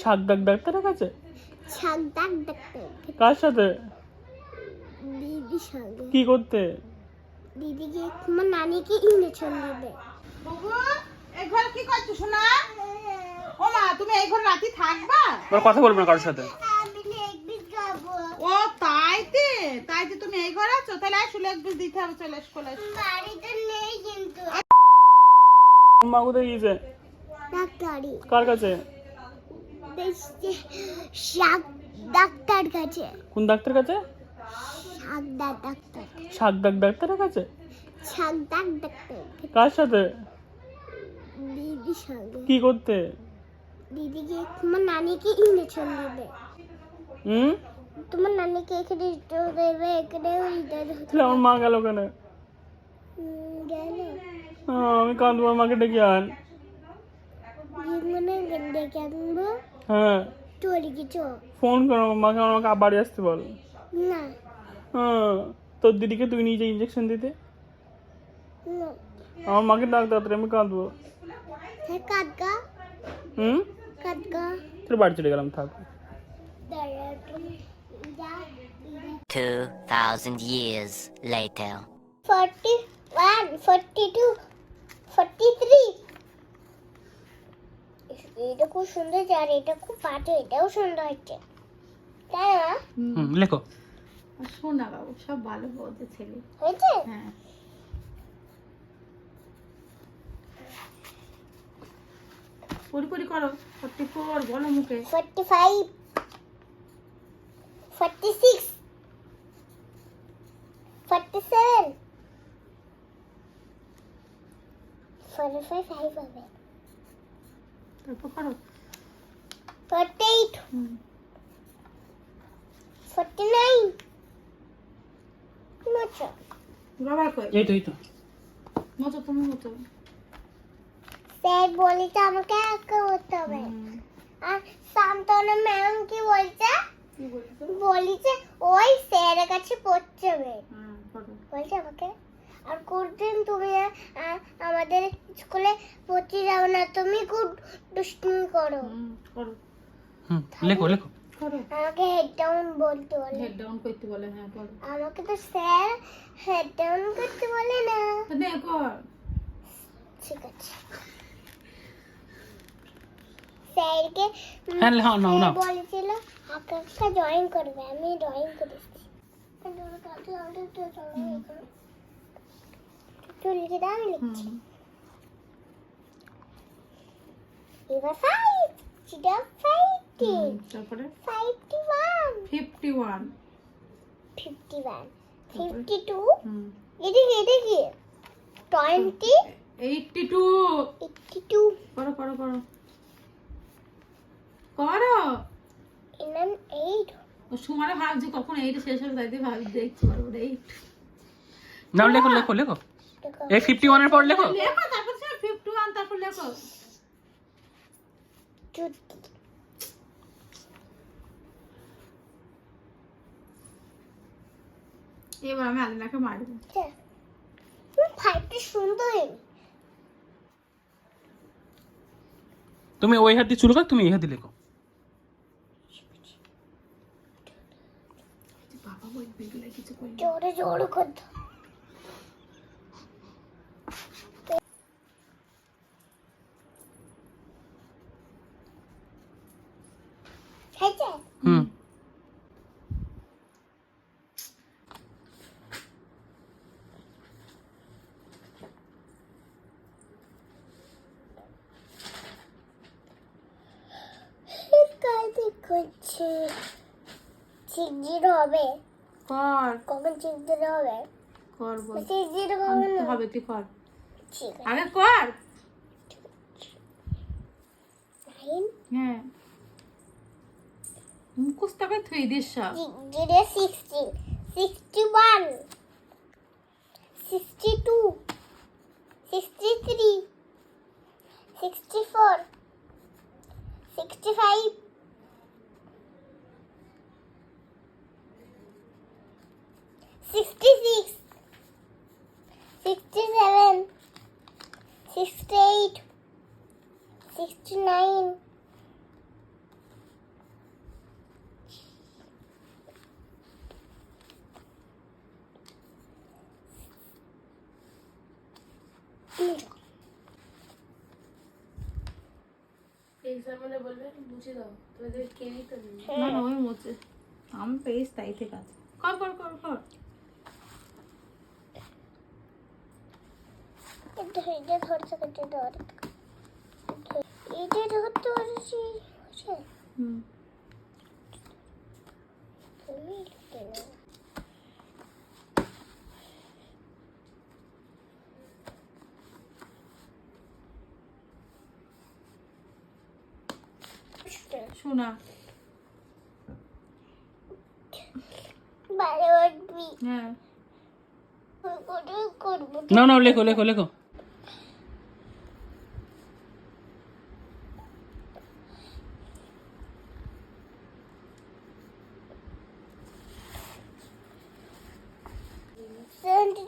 শাক ডাক ডাক্তারের কাছে শাক ডাক ডাক্তার কার সাথে? দিদির সঙ্গে। কি করতে? দিদিকে তোমার নানিকে ইঞ্জেকশন দিবে। বাবু এই ঘরে কি করছ শোনা ও মা তুমি এই ঘরে রাতে থাকবা? ওরা কথা বলবে না কারোর সাথে। লেগ ও তাইতে? তাইতে তুমি এই ঘরে আছো? তাহলে আসলে এক পিস দিতে হবে চলে এসো চলে এসো। বাড়িতে নেই কিন্তু। মা কোথায় গিয়েছে? ডাক্তারি কার কাছে? শাক ডাক্তার কাছে। কোন ডাক্তার কাছে? শাক ডাক্তার। শাক ডাক ডাক্তারের কাছে? শাক ডাক ডাক্তার। কার সাথে? দিদির সঙ্গে। কি করতে? দিদিকে তোমার নানিকে ইঞ্জেকশন দিবে। হুম? তোমার নানিকে এখানে স্টোর দেবে এখানে ওইটা তাহলে আমার মা গেল কেন? গেল। আমি কাঁদবো আমাকে ডেকে আন। মনে ডেকে আনব। হ্যাঁ। চলে কিছু? ফোন করো আমার মাকে আমার মাকে বাড়ি আসতে বল। না। হ্যাঁ তোর দিদিকে তুই নিজে ইঞ্জেকশন দিতে? না। আমার মাকে ডাক তাড়াতাড়ি আমি কাঁদবো। হ্যাঁ কাদগা হুম? কাদগা তোর বাড়ি চলে গেলাম থাক। দাঁড়া তুমি যা 2,000 years later. Forty one forty two forty three এটা খুব সুন্দর আর এটা খুব পাঠে এটাও সুন্দর হচ্ছে। তাই না? হুম লেখো। আর শোনা বাবু সব ভালো বলতে ছেলে। হয়েছে? হ্যাঁ। পরি পরি করো। ফর্টি ফোর বলো মুখে। Forty five forty six forty seven forty five five হবে। তারপর করো forty eight hmm forty nine মোচো বাবা কই? এই তো এই তো। মতো তুমি মতো স্যার বলেছে আমাকে একা করতে হবে আর সান্তনা ম্যাম কি বলছে? কি বলছো? বলেছে ওই স্যারের কাছে পড়তে হবে করো বলছে আমাকে? আর কোনদিন তুমি আমাদের স্কুলে পড়তে যাও না তুমি খুব দুষ্টুমি করো। হুম করো। হুম লেখো লেখো। আমাকে হেড ডাউন বলতে বলে। হেড ডাউন করতে বলে হ্যাঁ করো। আমাকে তো স্যার হেড ডাউন করতে বলে না। নে ঠিক আছে। স্যারকে হ্যাঁ নাও নাও নাও। বলেছিল আকাশটা ড্রয়িং করবে আমি ড্রয়িং করেছি। একটু লিখে দাও আমি লিখছি। এবার ফাইভ সেটা ফাইভটি তারপরে fifty one fifty one fifty one fifty two এদিকে এদিকে। Twenty eighty two eighty two করো। করো। করো করো এনাম এইট ভাবছি কখন এইটা শেষ হবে তাই দিয়ে ভাবি দেখছি পারব এইট নাও লেখো লেখো লেখো। এই ফিফটি ওয়ানের পর লেখো? লেখো তারপর ফিফটি ওয়ান তারপর লেখো। এবার আমি মারবো। ফাইভটি সুন্দর তুমি ওই হাত দিয়ে চুল তুমি এই হাত দিয়ে লেখো। বাবা কিছু জোরে জোরে করতে হয়েছে হুম কাজে করছে সিক্স হবে। কর। কখন সিক্স হবে? কর বল। সিক্স জিরো হবে তুই কর। আগে কর। হ্যাঁ। মুখস্থ করে থুই দিস সব। Zero sixty sixty one sixty two sixty three sixty four sixty five sixty six sixty seven sixty eight sixty nine exam হলে বলবে মুছে দাও তোদের কেউই তো নেই না না ওই মুছে আমি পেয়েছি তাই ঠিক আছে কর কর কর কর এটা এটা ধরতে করতে ধর এটা ধরতে পারছি বুঝছে হুম তুমি লুটে নাও শোনা। বারে উঠবি হ্যাঁ নাও নাও লেখো লেখো লেখো।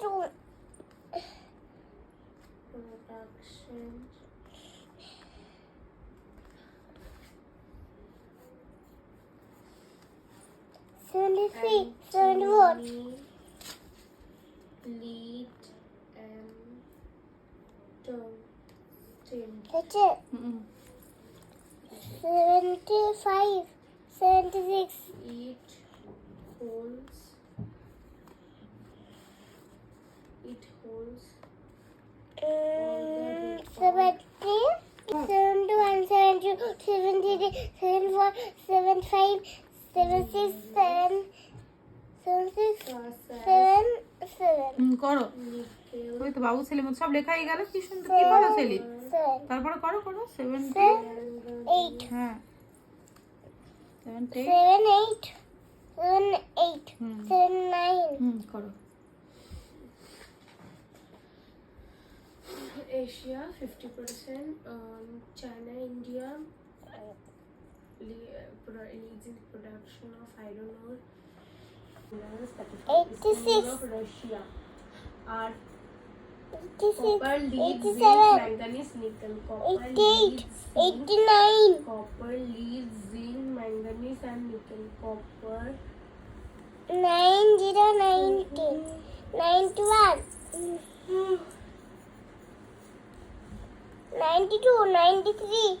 To production and feet turned wood. Bleed and turned. That's it. Mm-mm. 75, 76. It holds. It holds. Um, 70, 71, 72, 73, 74, 75. Seven six seven seven six seven seven করো। ওই তো বাবু ছেলে মতো সব লেখাই গেল। কি সুন্দর কি বলো ছেলে? তারপরে করো করো। সেভেন এইট হ্যাঁ। Seven eight seven eight seven nine hmm করো। Asia 50%, um, China, India, leads in production of iron ore. 86 Russia. Our 86, copper leads 87, zinc, manganese, nickel. Copper 88, leads zinc, 89. Copper leads zinc, manganese and nickel. Copper 9090 91 mm-hmm. 92 93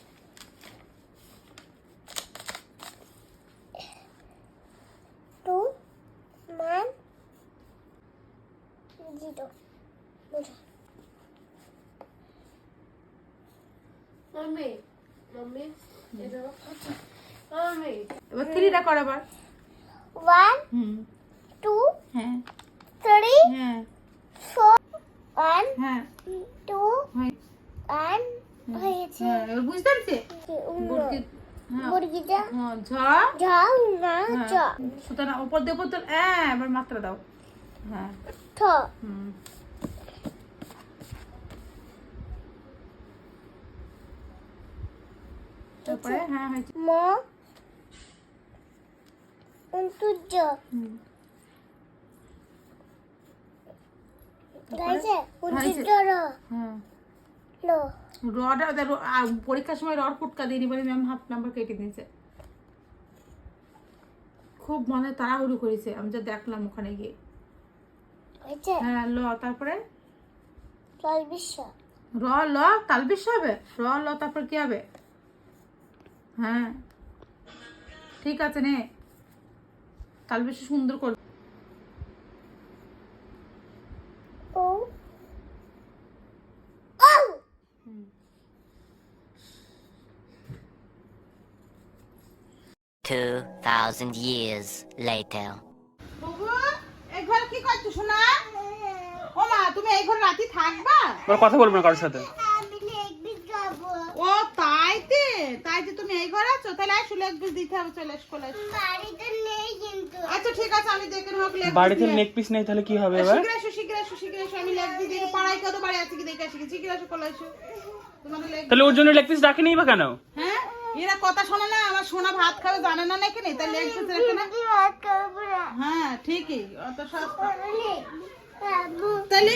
এবার থ্রিটা কর আবার। One, হুম। two, হ্যাঁ। three, হ্যাঁ। four, one, হ্যাঁ। two, হয় হয়েছে। হ্যাঁ বুঝতে পারছি? মুরগিটা ঝ। না হ্যাঁ। চ সুতরাং উপর দিয়ে উপর তোল হ্যাঁ এবার মাত্রা দাও। হ্যাঁ। ঠ। হুম। তারপরে? হ্যাঁ হয়েছে। ম গাইছে অন্তর্য হ্যাঁ। লো। পরীক্ষার সময় রড ফুটকা দিইনি বলে ম্যাম হাফ নাম্বার কেটে দিয়েছে। খুব মনে তাড়াহুড়ো করেছে আমি যা দেখলাম ওখানে গিয়ে। হ্যাঁ ল তারপরে? র ল তাল বিশ্ব হবে? র ল তারপর কি হবে? হ্যাঁ। ঠিক আছে নে। কাল বিশ্ব সুন্দর করে ও। ও। Two thousand years later. বাবু এই ঘরে কি করছ শোনা ও মা তুমি এই রাতে থাকবা? ওরা কথা বলবে না কারোর সাথে। তাইতে? তাইতে তুমি এই ঘরে আছো? তাহলে আসো লেগ পিস দিতে হবে চলে চলে এসো। বাড়িতে নেই কিন্তু। আচ্ছা ঠিক আছে আমি দেখে নেব লেগ বাড়িতে নেক পিস নেই তাহলে কি হবে এবার? শীঘ্র এসো শীঘ্র এসো শীঘ্র এসো আমি লেগ পিস দেখে পাড়ায় কত বাড়ি আছে কি দেখে আসি শীঘ্র এসো চলে এসো। তোমাদের লেগ তাহলে ওর জন্য লেগ পিস ডাকেনি বা কেন? হ্যাঁ? এরা কথা শোনে না আমার সোনা ভাত খাবে জানে না নাকি নেই? তাই লেগ পিস রেখে না? ভাত খাব হ্যাঁ ঠিকই অত সস্তা। তাহলে